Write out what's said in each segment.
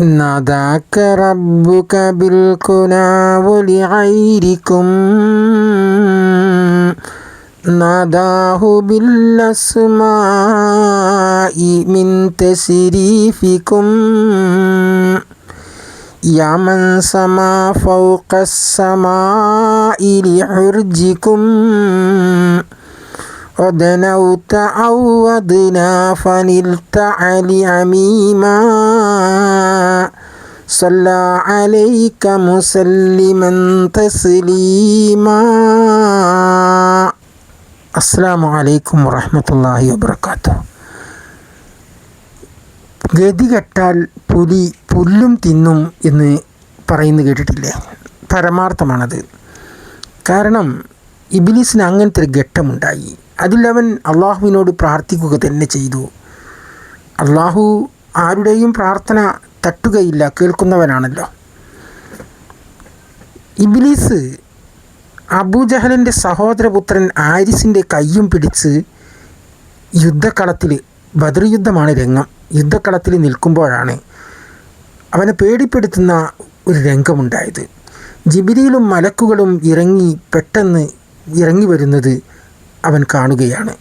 ناداك ربك بالكنى ولغيركم ناداه بالأسماء من تسريفكم يا من سما فوق السماء لحرجكم ودنوت عوضنا فنلت علي عميما صلى عليك مسلما تسليما السلام عليكم ورحمة الله وبركاته ഗതികെട്ടാൽ പുലി പുല്ലും തിന്നും എന്ന് പറയുന്നത് കേട്ടിട്ടില്ലേ പരമാർത്ഥമാണത് കാരണം ഇബിലിസിന് അങ്ങനത്തെ ഒരു ഘട്ടമുണ്ടായി അതിലവൻ അള്ളാഹുവിനോട് പ്രാർത്ഥിക്കുക തന്നെ ചെയ്തു അള്ളാഹു ആരുടെയും പ്രാർത്ഥന തട്ടുകയില്ല കേൾക്കുന്നവനാണല്ലോ. ഇബിലീസ് അബൂജഹലിന്റെ സഹോദരപുത്രൻ ആരിസിന്റെ കയ്യും പിടിച്ച് യുദ്ധക്കളത്തിൽ ബദർ യുദ്ധമാണ് രംഗം. യുദ്ധക്കളത്തിൽ നിൽക്കുമ്പോഴാണ് അവനെ പേടിപ്പെടുത്തുന്ന ഒരു രംഗമുണ്ടായത്. ജിബിലിയിലും മലക്കുകളും ഇറങ്ങി പെട്ടെന്ന് ഇറങ്ങി വരുന്നത് അവൻ കാണുകയാണ്.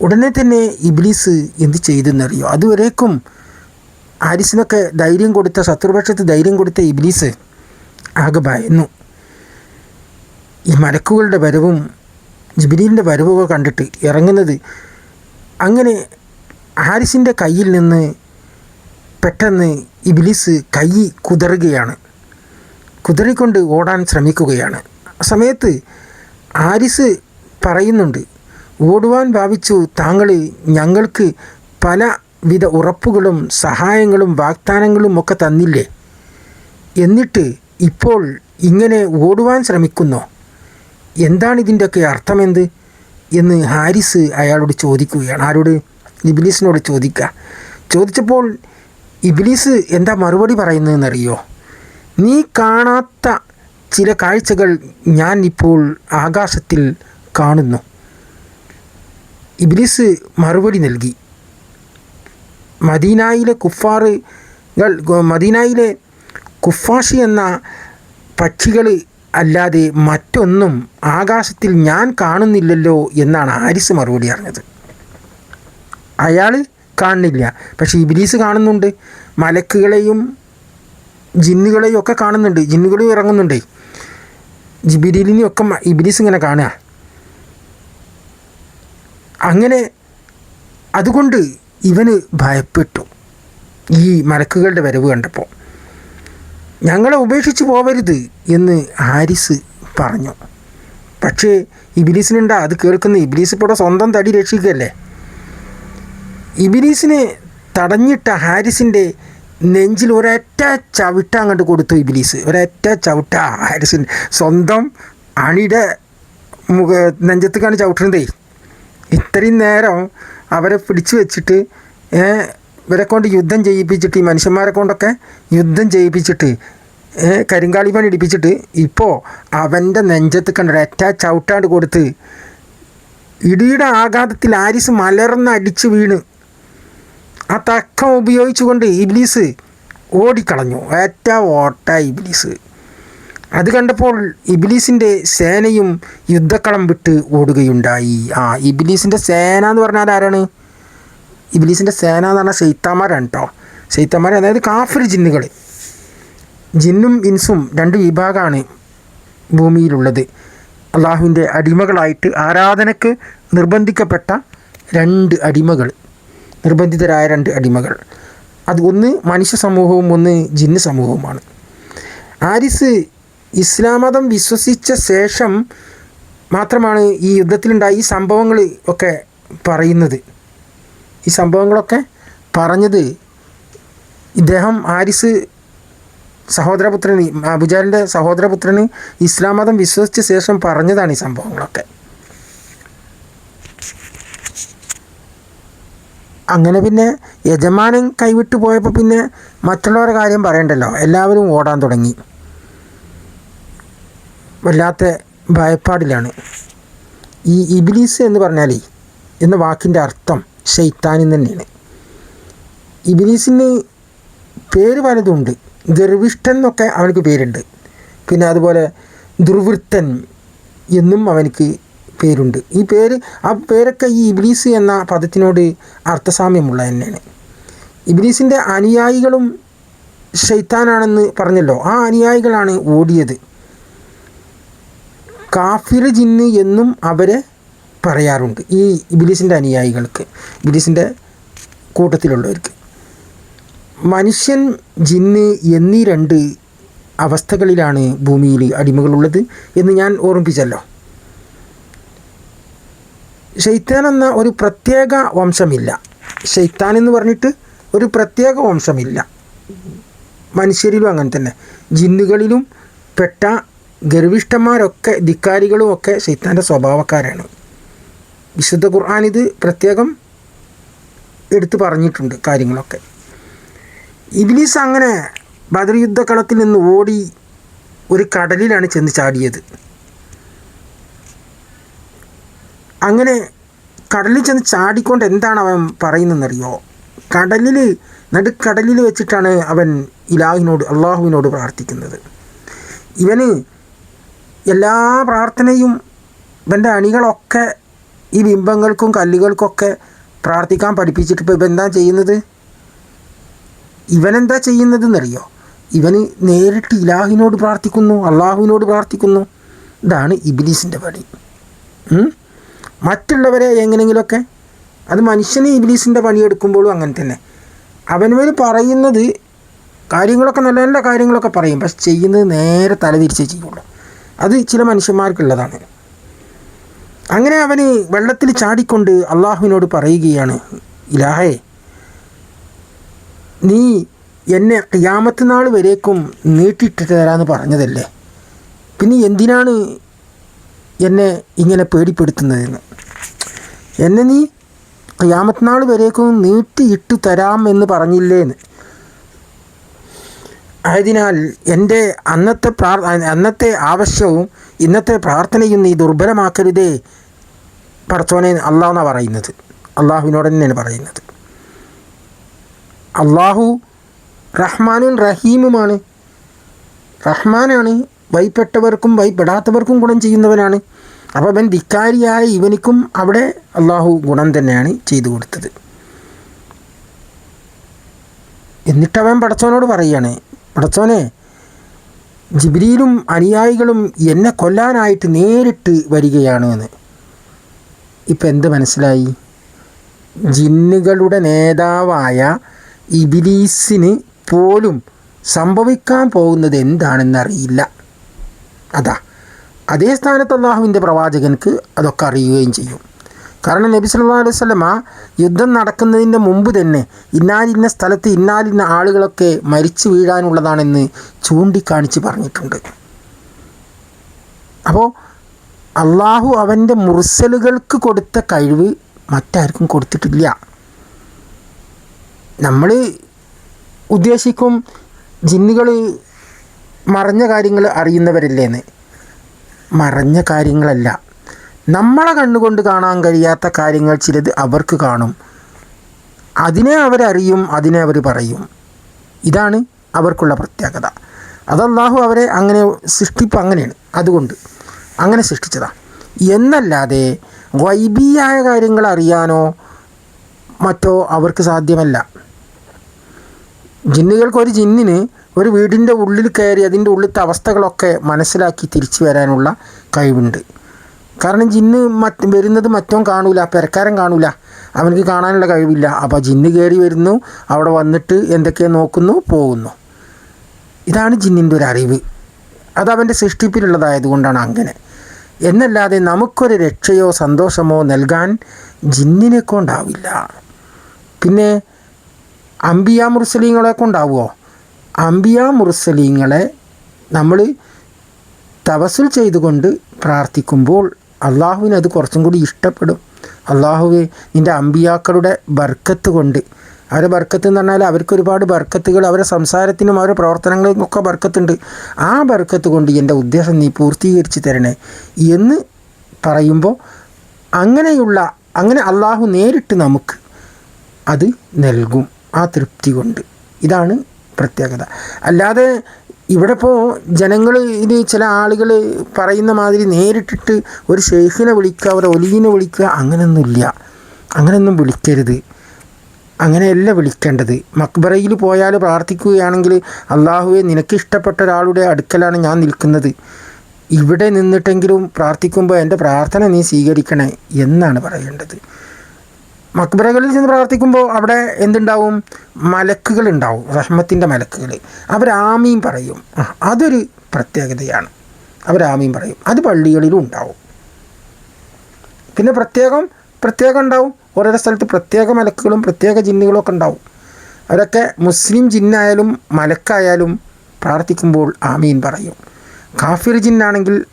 ഉടനെ തന്നെ ഇബ്ലീസ് എന്ത് ചെയ്തെന്നറിയോ? അതുവരേക്കും ആരിസിനൊക്കെ ധൈര്യം കൊടുത്ത ശത്രുപക്ഷത്ത് ധൈര്യം കൊടുത്ത ഇബ്ലീസ് ആകെ ഭയന്നു. ഈ മലക്കുകളുടെ വരവും ജിബിലീലിന്റെ വരവൊക്കെ കണ്ടിട്ട് ഇറങ്ങുന്നത് അങ്ങനെ ഹാരിസിന്റെ കയ്യിൽ നിന്ന് പെട്ടെന്ന് ഇബിലിസ് കൈ കുതറുകയാണ്. കുതറിക്കൊണ്ട് ഓടാൻ ശ്രമിക്കുകയാണ്. ആ സമയത്ത് ആരിസ് പറയുന്നുണ്ട് ഓടുവാൻ ഭാവിച്ചു താങ്കൾ ഞങ്ങൾക്ക് പലവിധ ഉറപ്പുകളും സഹായങ്ങളും വാഗ്ദാനങ്ങളും ഒക്കെ തന്നില്ലേ? എന്നിട്ട് ഇപ്പോൾ ഇങ്ങനെ ഓടുവാൻ ശ്രമിക്കുന്നോ? എന്താണിതിന്റെയൊക്കെ അർത്ഥമെന്ത്? എന്ന് ഹാരിസ് അയാളോട് ചോദിക്കുകയാണ്. ആരോട്? ഇബിലീസിനോട് ചോദിക്കുക. ചോദിച്ചപ്പോൾ ഇബിലീസ് എന്താ മറുപടി പറയുന്നതെന്നറിയോ? നീ കാണാത്ത ചില കാഴ്ചകൾ ഞാൻ ഇപ്പോൾ ആകാശത്തിൽ കാണുന്നു. ഇബിലീസ് മറുപടി നൽകി. മദീനായിലെ കുഫാറുകൾ മദീനായിലെ കുഫാഷി എന്ന പക്ഷികൾ അല്ലാതെ മറ്റൊന്നും ആകാശത്തിൽ ഞാൻ കാണുന്നില്ലല്ലോ എന്നാണ് ആരിസ് മറുപടി അറിഞ്ഞത് അയാൾ കാണുന്നില്ല. പക്ഷേ ഇബിലീസ് കാണുന്നുണ്ട്. മലക്കുകളെയും ജിന്നുകളെയും ഒക്കെ കാണുന്നുണ്ട്. ജിന്നുകളും ഇറങ്ങുന്നുണ്ട്. ജിബിരിലിനെയും ഒക്കെ ഇബിലീസ് ഇങ്ങനെ കാണുക. അങ്ങനെ അതുകൊണ്ട് ഇവന് ഭയപ്പെട്ടു. ഈ മലക്കുകളുടെ വരവ് കണ്ടപ്പോൾ. ഞങ്ങളെ ഉപേക്ഷിച്ച് പോവരുത് എന്ന് ഹാരിസ് പറഞ്ഞു. പക്ഷേ ഇബിലീസിനുണ്ടാ അത് കേൾക്കുന്ന ഇബിലീസ് ഇപ്പോൾ സ്വന്തം തടി രക്ഷിക്കല്ലേ? ഇബിലീസിനെ തടഞ്ഞിട്ട ഹാരിസിന്റെ നെഞ്ചിൽ ഒരൊറ്റ ചവിട്ട അങ്ങോട്ട് കൊടുത്തു ഇബിലീസ്. ഒരൊറ്റ ചവിട്ട ഹാരിസിൻ സ്വന്തം അണിയുടെ മുഖ നെഞ്ചത്തേക്കാണ് ചവിട്ടുന്നതേ. ഇത്രയും നേരം അവരെ പിടിച്ചു വെച്ചിട്ട് ഇവരെ കൊണ്ട് യുദ്ധം ചെയ്യിപ്പിച്ചിട്ട് ഈ മനുഷ്യന്മാരെ കൊണ്ടൊക്കെ യുദ്ധം ചെയ്യിപ്പിച്ചിട്ട് കരിങ്കാളി പണി ഇടിപ്പിച്ചിട്ട് ഇപ്പോൾ അവന്റെ നെഞ്ചത്ത് കണ്ട ഒരൊറ്റ ചവിട്ടാണ്ട് കൊടുത്ത് ഇടിയുടെ ആഘാതത്തിൽ ആരിസ് മലർന്ന് അടിച്ച് വീണ്. ആ തക്കം ഉപയോഗിച്ചുകൊണ്ട് ഇബ്ലീസ് ഓടിക്കളഞ്ഞു. ഏറ്റ ഓട്ട ഇബ്ലീസ്. അത് കണ്ടപ്പോൾ ഇബിലീസിന്റെ സേനയും യുദ്ധക്കളം വിട്ട് ഓടുകയുണ്ടായി. ആ ഇബിലീസിന്റെ സേന എന്ന് പറഞ്ഞാൽ ആരാണ്? ഇബിലീസിന്റെ സേന എന്ന് പറഞ്ഞാൽ ശൈത്താമാരാണ് കേട്ടോ. ശൈത്താമാർ അതായത് കാഫിർ ജിന്നുകൾ ജിന്നും ഇൻസും രണ്ട് വിഭാഗമാണ് ഭൂമിയിലുള്ളത്. അള്ളാഹുവിന്റെ അടിമകളായിട്ട് ആരാധനയ്ക്ക് നിർബന്ധിക്കപ്പെട്ട രണ്ട് അടിമകൾ. നിർബന്ധിതരായ രണ്ട് അടിമകൾ. അത് ഒന്ന് മനുഷ്യ സമൂഹവും ഒന്ന് ജിന്ന് സമൂഹവുമാണ്. ആരിസ് ഇസ്ലാം മതം വിശ്വസിച്ച ശേഷം മാത്രമാണ് ഈ യുദ്ധത്തിലുണ്ടായ ഈ സംഭവങ്ങൾ ഒക്കെ പറയുന്നത്. ഈ സംഭവങ്ങളൊക്കെ പറഞ്ഞത് ഇദ്ദേഹം ആരിസ് സഹോദരപുത്രന് അബുജാലിന്റെ സഹോദരപുത്രന് ഇസ്ലാം മതം വിശ്വസിച്ച ശേഷം പറഞ്ഞതാണ് ഈ സംഭവങ്ങളൊക്കെ. അങ്ങനെ പിന്നെ യജമാനൻ കൈവിട്ടു പോയപ്പോൾ പിന്നെ മറ്റുള്ളവരുടെ കാര്യം പറയണ്ടല്ലോ. എല്ലാവരും ഓടാൻ തുടങ്ങി. വല്ലാത്ത ഭയപ്പാടിലാണ്. ഈ ഇബിലീസ് എന്ന് പറഞ്ഞാൽ എന്ന വാക്കിന്റെ അർത്ഥം ഷെയ്ത്താനിൽ തന്നെയാണ്. ഇബിലീസിന് പേര് പലതുമുണ്ട്. ഗർവിഷ്ഠൻ എന്നൊക്കെ അവനക്ക് പേരുണ്ട്. പിന്നെ അതുപോലെ ദുർവൃത്തൻ എന്നും അവനക്ക് പേരുണ്ട്. ഈ പേര് ആ പേരൊക്കെ ഈ ഇബിലീസ് എന്ന പദത്തിനോട് അർത്ഥസാമ്യമുള്ള തന്നെയാണ്. ഇബിലീസിന്റെ അനുയായികളും ഷെയ്ത്താനാണെന്ന് പറഞ്ഞല്ലോ. ആ അനുയായികളാണ് ഓടിയത്. കാഫിർ ജിന്ന് എന്നും അവരെ പറയാറുണ്ട്. ഈ ഇബിലിസിന്റെ അനുയായികൾക്ക് ഇബിലിസിന്റെ കൂട്ടത്തിലുള്ളവർക്ക്. മനുഷ്യൻ ജിന്ന് എന്നീ രണ്ട് അവസ്ഥകളിലാണ് ഭൂമിയിൽ അടിമകളുള്ളത് എന്ന് ഞാൻ ഓർമ്മിപ്പിച്ചല്ലോ. ഷെയ്ത്താൻ എന്ന ഒരു പ്രത്യേക വംശമില്ല. ഷെയ്ത്താൻ എന്ന് പറഞ്ഞിട്ട് ഒരു പ്രത്യേക വംശമില്ല. മനുഷ്യരിലും അങ്ങനെ തന്നെ. ജിന്നുകളിലും പെട്ട ഗർവിഷ്ഠന്മാരൊക്കെ ധിക്കാരികളും ഒക്കെ ശൈത്താന്റെ സ്വഭാവക്കാരാണ്. വിശുദ്ധ ഖുർആൻ ഇത് പ്രത്യേകം എടുത്തു പറഞ്ഞിട്ടുണ്ട് കാര്യങ്ങളൊക്കെ. ഇബ്ലീസ് അങ്ങനെ ബദർ യുദ്ധക്കളത്തിൽ നിന്ന് ഓടി ഒരു കടലിലാണ് ചെന്ന് ചാടിയത്. അങ്ങനെ കടലിൽ ചെന്ന് ചാടിക്കൊണ്ട് എന്താണ് അവൻ പറയുന്നതെന്നറിയോ? കടലിൽ നടുക്കടലിൽ വെച്ചിട്ടാണ് അവൻ ഇലാഹിനോട് അള്ളാഹുവിനോട് പ്രാർത്ഥിക്കുന്നത്. ഇവന് എല്ലാ പ്രാർത്ഥനയും ഇവന്റെ അണികളൊക്കെ ഈ ബിംബങ്ങൾക്കും കല്ലുകൾക്കൊക്കെ പ്രാർത്ഥിക്കാൻ പഠിപ്പിച്ചിട്ട് ഇപ്പോൾ ഇവൻ എന്താ ചെയ്യുന്നത്? ഇവനെന്താ ചെയ്യുന്നതെന്നറിയോ? ഇവന് നേരിട്ട് ഇലാഹിനോട് പ്രാർത്ഥിക്കുന്നു അള്ളാഹുവിനോട് പ്രാർത്ഥിക്കുന്നു. ഇതാണ് ഇബിലീസിന്റെ പണി? മറ്റുള്ളവരെ എങ്ങനെയെങ്കിലുമൊക്കെ അത് മനുഷ്യന് ഇബിലീസിന്റെ പണിയെടുക്കുമ്പോഴും അങ്ങനെ തന്നെ. അവനവർ പറയുന്നത് കാര്യങ്ങളൊക്കെ നല്ല നല്ല കാര്യങ്ങളൊക്കെ പറയും. പക്ഷെ ചെയ്യുന്നത് നേരെ തലതിരിച്ചേ ചെയ്യുള്ളൂ. അത് ചില മനുഷ്യന്മാർക്കുള്ളതാണ്. അങ്ങനെ അവന് വെള്ളത്തിൽ ചാടിക്കൊണ്ട് അള്ളാഹുവിനോട് പറയുകയാണ് ഇലാഹേ നീ എന്നെ ഖിയാമത്ത് നാൾ വരേക്കും നീട്ടിയിട്ട് തരാമെന്ന് പറഞ്ഞതല്ലേ? പിന്നെ എന്തിനാണ് എന്നെ ഇങ്ങനെ പേടിപ്പെടുത്തുന്നതെന്ന്? എന്നെ നീ ഖിയാമത്ത് നാൾ വരേക്കും നീട്ടിയിട്ട് തരാമെന്ന് പറഞ്ഞില്ലേന്ന്? ആയതിനാൽ എന്റെ അന്നത്തെ പ്രാർ അന്നത്തെ ആവശ്യവും ഇന്നത്തെ പ്രാർത്ഥനയും നീ ദുർബലമാക്കരുതേ പടച്ചോനെ അള്ളാഹെന്നാണ് പറയുന്നത്. അള്ളാഹുവിനോട് തന്നെയാണ് പറയുന്നത്. അള്ളാഹു റഹ്മാനും റഹീമുമാണ്. റഹ്മാനാണ് വൈപ്പെട്ടവർക്കും വൈപ്പെടാത്തവർക്കും ഗുണം ചെയ്യുന്നവനാണ്. അപ്പോൾ അവൻ ധിക്കാരിയായ ഇവനിക്കും അവിടെ അള്ളാഹു ഗുണം തന്നെയാണ് ചെയ്തു കൊടുത്തത്. എന്നിട്ടവൻ പടച്ചോനോട് പറയാണ് പടച്ചോനെ ജിബ്രീലും അനുയായികളും എന്നെ കൊല്ലാനായിട്ട് നേരിട്ട് വരികയാണ് എന്ന് ഇപ്പം എന്ത് മനസ്സിലായി? ജിന്നുകളുടെ നേതാവായ ഇബിലീസിന് പോലും സംഭവിക്കാൻ പോകുന്നത് എന്താണെന്ന് അറിയില്ല അതാ അതേ സ്ഥാനത്ത് അള്ളാഹുവിന്റെ പ്രവാചകൻക്ക് അതൊക്കെ അറിയുകയും ചെയ്യും. കാരണം നബി സല്ലല്ലാഹു അലൈഹി സ്വലമ യുദ്ധം നടക്കുന്നതിന്റെ മുമ്പ് തന്നെ ഇന്നാലിന്ന സ്ഥലത്ത് ഇന്നാലിന്ന ആളുകളൊക്കെ മരിച്ചു വീഴാനുള്ളതാണെന്ന് ചൂണ്ടിക്കാണിച്ച് പറഞ്ഞിട്ടുണ്ട്. അപ്പോൾ അള്ളാഹു അവന്റെ മുറിസലുകൾക്ക് കൊടുത്ത കഴിവ് മറ്റാർക്കും കൊടുത്തിട്ടില്ല. നമ്മൾ ഉദ്ദേശിക്കും ജിന്നുകൾ മറഞ്ഞ കാര്യങ്ങൾ അറിയുന്നവരല്ലേന്ന്. മറഞ്ഞ കാര്യങ്ങളല്ല. നമ്മളെ കണ്ണുകൊണ്ട് കാണാൻ കഴിയാത്ത കാര്യങ്ങൾ ചിലത് അവർക്ക് കാണും. അതിനെ അവരറിയും അതിനെ അവർ പറയും. ഇതാണ് അവർക്കുള്ള പ്രത്യേകത. അത് അവരെ അങ്ങനെ സൃഷ്ടിപ്പ് അങ്ങനെയാണ്. അതുകൊണ്ട് അങ്ങനെ സൃഷ്ടിച്ചതാണ് എന്നല്ലാതെ വൈബിയായ കാര്യങ്ങൾ അറിയാനോ മറ്റോ അവർക്ക് സാധ്യമല്ല. ജിന്നുകൾക്ക് ഒരു ജിന്നിന് ഒരു വീടിന്റെ ഉള്ളിൽ കയറി അതിന്റെ ഉള്ളിലത്തെ അവസ്ഥകളൊക്കെ മനസ്സിലാക്കി തിരിച്ചു വരാനുള്ള കഴിവുണ്ട്. കാരണം ജിന്ന് മറ്റ് വരുന്നത് മറ്റോ കാണൂല പെരക്കാരൻ കാണൂല. അവനക്ക് കാണാനുള്ള കഴിവില്ല. അപ്പോൾ ജിന്ന് കയറി വരുന്നു അവിടെ വന്നിട്ട് എന്തൊക്കെയോ നോക്കുന്നു പോകുന്നു. ഇതാണ് ജിന്നിന്റെ ഒരു അറിവ്. അത് അവന്റെ സൃഷ്ടിപ്പിലുള്ളതായതുകൊണ്ടാണ് അങ്ങനെ. എന്നല്ലാതെ നമുക്കൊരു രക്ഷയോ സന്തോഷമോ നൽകാൻ ജിന്നിനെ കൊണ്ടാവില്ല. പിന്നെ അംബിയ മുർസലീങ്ങളെ കൊണ്ടാവുമോ അംബിയ മുർസലീങ്ങളെ നമ്മൾ തവസുൽ ചെയ്തുകൊണ്ട് പ്രാർത്ഥിക്കുമ്പോൾ അള്ളാഹുവിന് അത് കുറച്ചും കൂടി ഇഷ്ടപ്പെടും. അള്ളാഹുവെ നിന്റെ അമ്പിയാക്കളുടെ ബർക്കത്ത് കൊണ്ട്. അവരെ ബർക്കത്ത് എന്ന് പറഞ്ഞാൽ അവർക്ക് ഒരുപാട് ബർക്കത്തുകൾ അവരുടെ സംസാരത്തിനും അവരുടെ പ്രവർത്തനങ്ങൾക്കും ഒക്കെ ബർക്കത്തുണ്ട്. ആ ബർക്കത്ത് കൊണ്ട് എന്റെ ഉദ്ദേശം നീ പൂർത്തീകരിച്ച് തരണേ എന്ന് പറയുമ്പോൾ അങ്ങനെയുള്ള അങ്ങനെ അള്ളാഹു നേരിട്ട് നമുക്ക് അത് നൽകും ആ തൃപ്തി കൊണ്ട്. ഇതാണ് പ്രത്യേകത. അല്ലാതെ ഇവിടെ ഇപ്പോൾ ജനങ്ങൾ ഇത് ചില ആളുകൾ പറയുന്ന മാതിരി നേരിട്ടിട്ട് ഒരു ഷെയ്ഖിനെ വിളിക്കുക ഒരു ഒലീനെ വിളിക്കുക അങ്ങനെയൊന്നുമില്ല അങ്ങനെയൊന്നും വിളിക്കരുത്. അങ്ങനെയല്ല വിളിക്കേണ്ടത്. മക്ബറയിൽ പോയാൽ പ്രാർത്ഥിക്കുകയാണെങ്കിൽ അള്ളാഹുവെ നിനക്കിഷ്ടപ്പെട്ട ഒരാളുടെ അടുക്കലാണ് ഞാൻ നിൽക്കുന്നത്. ഇവിടെ നിന്നിട്ടെങ്കിലും പ്രാർത്ഥിക്കുമ്പോൾ എന്റെ പ്രാർത്ഥന നീ സ്വീകരിക്കണേ എന്നാണ് പറയേണ്ടത്. മക്ബറകളിൽ ചെന്ന് പ്രാർത്ഥിക്കുമ്പോൾ അവിടെ എന്തുണ്ടാവും? മലക്കുകൾ ഉണ്ടാവും റഹ്മത്തിന്റെ മലക്കുകൾ. അവർ ആമീൻ പറയും. അതൊരു പ്രത്യേകതയാണ്. അവർ ആമീൻ പറയും. അത് പള്ളികളിലും ഉണ്ടാവും. പിന്നെ പ്രത്യേകം പ്രത്യേകം ഉണ്ടാവും. ഓരോരോ സ്ഥലത്ത് പ്രത്യേക മലക്കുകളും പ്രത്യേക ജിന്നുകളും ഒക്കെ ഉണ്ടാവും. അവരൊക്കെ മുസ്ലിം ജിന്നായാലും മലക്കായാലും പ്രാർത്ഥിക്കുമ്പോൾ ആമീൻ പറയും. കാഫിർ ജിന്നാണെങ്കിൽ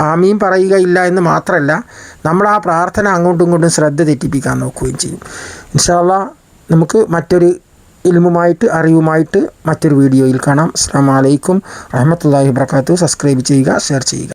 ആമീൻ പറയുകയില്ല എന്ന് മാത്രമല്ല നമ്മൾ ആ പ്രാർത്ഥന അങ്ങോട്ടും ഇങ്ങോട്ടും ശ്രദ്ധ തെറ്റിപ്പിക്കാൻ നോക്കുകയും ചെയ്യും. ഇൻഷാല്ല നമുക്ക് മറ്റൊരു ഇൽമുമായിട്ട് അറിവുമായിട്ട് മറ്റൊരു വീഡിയോയിൽ കാണാം. അസ്സാം വലൈക്കും റഹമത്തല്ലാഹി വർക്കാത്തു സബ്സ്ക്രൈബ് ചെയ്യുക ഷെയർ ചെയ്യുക.